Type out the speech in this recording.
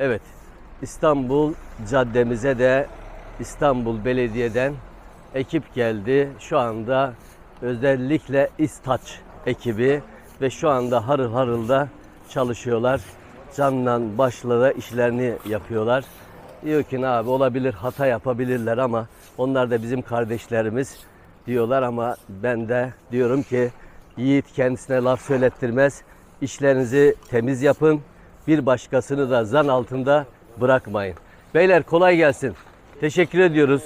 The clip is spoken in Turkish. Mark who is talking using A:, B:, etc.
A: Evet, İstanbul caddemize de İstanbul Belediye'den ekip geldi. Şu anda özellikle İstaç ekibi ve şu anda harıl harıl da çalışıyorlar. Canla başlara işlerini yapıyorlar. Diyor ki ne abi olabilir hata yapabilirler ama onlar da bizim kardeşlerimiz diyorlar ama ben de diyorum ki yiğit kendisine laf söylettirmez. İşlerinizi temiz yapın. Bir başkasını da zan altında bırakmayın. Beyler kolay gelsin. Teşekkür ediyoruz.